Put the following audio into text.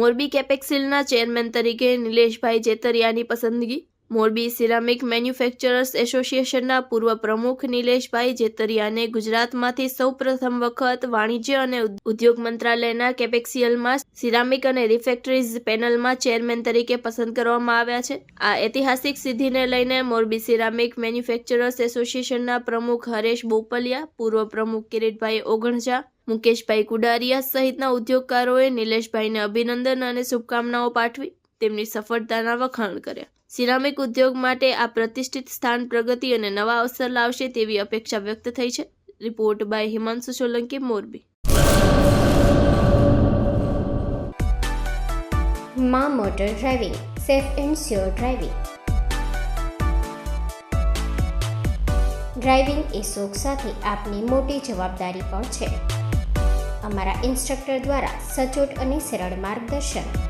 Morbi કેપેક્સિલના chairman તરીકે નિલેશભાઈ જેતરિયાની પસંદગી? Morbi ceramic manufacturers એસોસિએશનના પૂર્વ પ્રમુખ નિલેશભાઈ જેતરિયાને ગુજરાતમાંથી સૌપ્રથમ વખત વાણિજ્ય અને ઉદ્યોગ મંત્રાલયના કેપેક્સિયલમાં સિરામિક અને રિફેક્ટરીઝ પેનલમાં ચેરમેન તરીકે પસંદ કરવામાં આવ્યા છે. આ ઐતિહાસિક સિદ્ધિને લઈને મોરબી સિરામિક મેન્યુફેક્ચરર્સ એસોસિએશનના પ્રમુખ હરેશ બોપલિયા, પૂર્વ પ્રમુખ કિરીટભાઈ ઓગણજા મુકેશભાઈ કુડારિયા સહિતના ઉદ્યોગકારોએ નિલેશભાઈને અભિનંદન અને શુભકામનાઓ પાઠવી. તેમની સફળતાના વખાણ કર્યા સિરામિક ઉદ્યોગ માટે આ પ્રતિષ્ઠિત સ્થાન પ્રગતિ અને નવા અવસર લાવશે તેવી અપેક્ષા વ્યક્ત થઈ છે. Report by Himanshu Solanki, Morbi. મા motor driving, safe and sure driving. Driving એ શોખ સાથે આપની મોટી જવાબદારી પણ છે. અમારા ઇન્સ્ટ્રક્ટર દ્વારા સચોટ અને સરળ માર્ગદર્શન.